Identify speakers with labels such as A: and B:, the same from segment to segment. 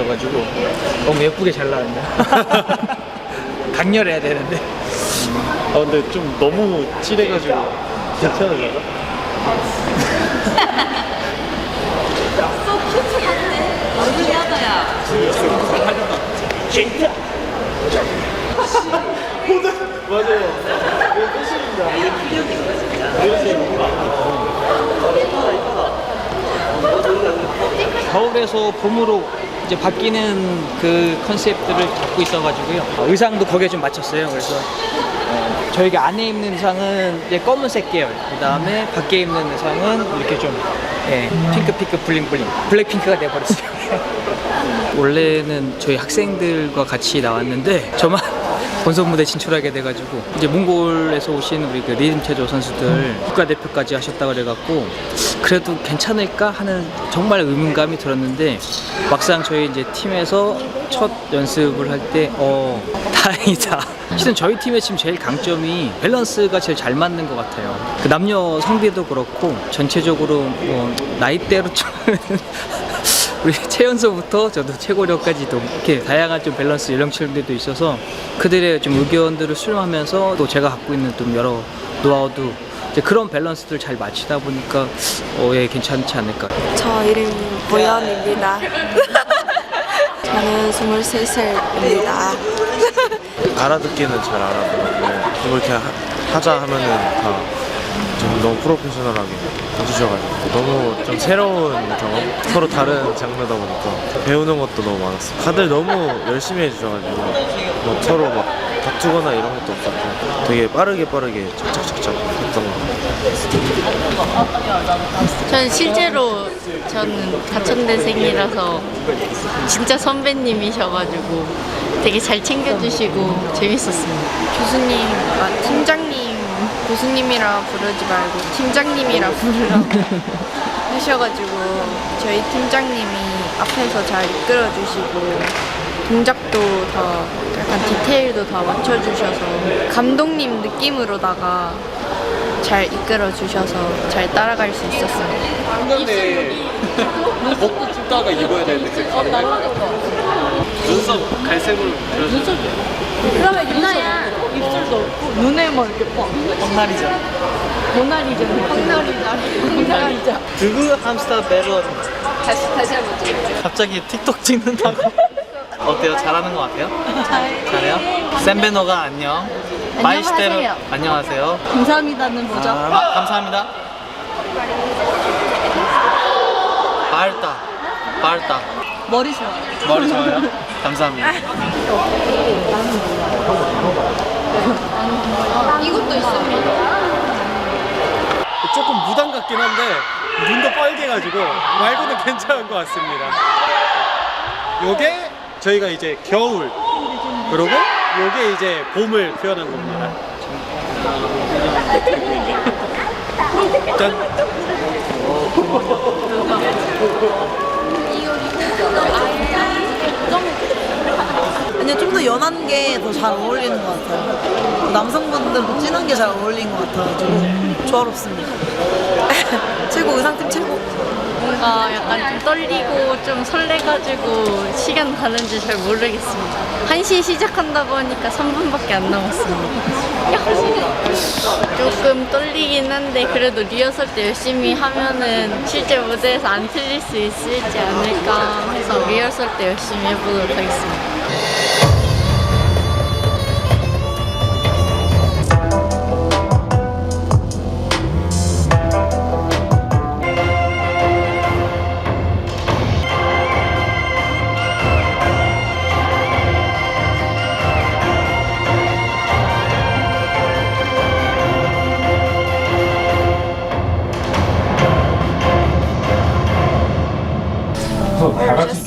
A: 있어가지고 너무 예쁘게 잘 나왔네요. 강렬해야 되는데.
B: 아 근데 좀 너무 칠해가지고 괜찮으려나?
A: 겨울에서 봄으로 이제 바뀌는 그 컨셉들을 갖고 있어가지고요. 어, 의상도 거기에 좀 맞췄어요. 그래서 어, 저희가 안에 입는 의상은 이제 검은색 계열, 그 다음에 밖에 입는 의상은 이렇게 좀 예, 핑크 핑크 블링 블링 블랙핑크가 돼버렸어요. 원래는 저희 학생들과 같이 나왔는데 저만 본선 무대 진출하게 돼가지고 이제 몽골에서 오신 우리 그 리듬 체조 선수들 국가대표까지 하셨다 그래갖고 그래도 괜찮을까 하는 정말 의문감이 들었는데 막상 저희 이제 팀에서 첫 연습을 할 때 어 다행이다. 실은 저희 팀의 지금 제일 강점이 밸런스가 제일 잘 맞는 것 같아요. 그 남녀 성비도 그렇고 전체적으로 뭐 나이대로 좀 우리 최연소부터 저도 최고령까지 도 이렇게 다양한 좀 밸런스 연령층들도 있어서 그들의 좀 의견들을 수렴하면서 또 제가 갖고 있는 좀 여러 노하우도 이제 그런 밸런스들 잘 맞추다 보니까 어, 예, 괜찮지 않을까.
C: 저 이름이 보연입니다. 저는 23살입니다.
B: 알아듣기는 잘 알아듣고 뭐 이렇게 하, 하자 하면은 다 좀 너무 프로페셔널하게 해주셔가지고 너무 좀 새로운 경험? 서로 다른 장르다 보니까 배우는 것도 너무 많았어요. 다들 너무 열심히 해주셔가지고 뭐 서로 막 다투거나 이런 것도 없었고 되게 빠르게 빠르게 착착착착 했던 것 같아요.
D: 저는 실제로 저는 가천대생이라서 진짜 선배님이셔가지고 되게 잘 챙겨주시고 재밌었습니다.
C: 교수님, 아, 팀장님, 교수님이라 부르지 말고 팀장님이라 부르라고 하셔가지고 저희 팀장님이 앞에서 잘 이끌어주시고 동작도 더 약간 디테일도 더 맞춰주셔서 감독님 느낌으로다가 잘 이끌어주셔서 잘 따라갈 수 있었습니다.
E: 한간에 뜯다가 입어야 되는데 그 눈썹 갈색으로 그려서
D: 그러면 유나야 입술도 없고 눈에만 이렇게 봐.
A: 헛날이죠.
D: 모나리자. 콩나리자. 콩나리자.
A: 두구 함스터 배런.
D: 다시 다시 한번 찍어.
A: 갑자기 틱톡 찍는다고. 어때요? 잘하는 것 같아요? 잘해요? 샌베노가 안녕. 마이시테로 안녕하세요.
D: 감사합니다는 뭐죠?
A: 아, 감사합니다. 바르다. 바르다.
D: 머리 좋아.
A: 머리 좋아요? 감사합니다.
D: 이것도 있습니다.
B: 조금 무당 같긴 한데 눈도 빨개가지고 말고는 괜찮은 것 같습니다. 요게 저희가 이제 겨울 그리고 요게 이제 봄을 표현한 겁니다. 짠.
F: 아니요, 좀더 연한 게 더 잘 어울리는 것 같아요. 남성분들도 진한 게 잘 어울리는 것 같아가지고 조화롭습니다. 최고 의상팀 최고.
D: 뭔가 약간 좀 떨리고 좀 설레가지고 시간 가는지 잘 모르겠습니다. 1시에 시작한다고 하니까 3분밖에 안 남았습니다. 조금 떨리긴 한데 그래도 리허설 때 열심히 하면은 실제 무대에서 안 틀릴 수 있을지 않을까 해서 리허설 때 열심히 해보도록 하겠습니다.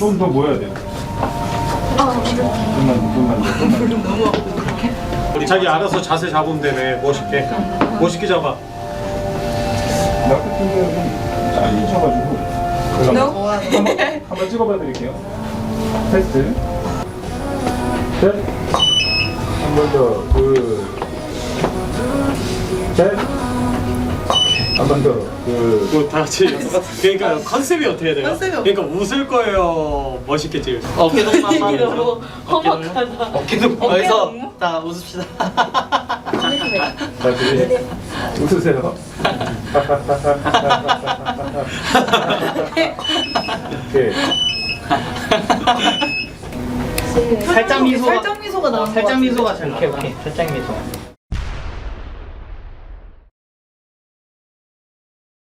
G: 다 같이 좀더 모여야 돼요. 좀만, 좀만, 좀만.
B: 우리 자기 알아서 자세 잡으면 되네 멋있게 멋있게 잡아.
G: 나 같은 경우는 잘 잊혀가지고. 그래서 한번, 한번 찍어봐 드릴게요. 테스트. 셋. 한 번 더. 둘. 셋.
H: 한번 더. 그
G: 뭐다 같이 그러니까 컨셉이 어떻게 돼요?
A: 컨셉이
G: 그러니까 웃을 거예요. 멋있게 찍을 거.
I: 어깨 동무만 너무 험악하다. 어깨 동무. 여기서 다 웃읍시다.
H: 자, 둘이 웃으세요. 오케이.
I: 살짝 미소가
A: 살짝 미소가 나온 것
I: 살짝
A: 같은데.
I: 미소가 잘 오케이 오케이 살짝 미소.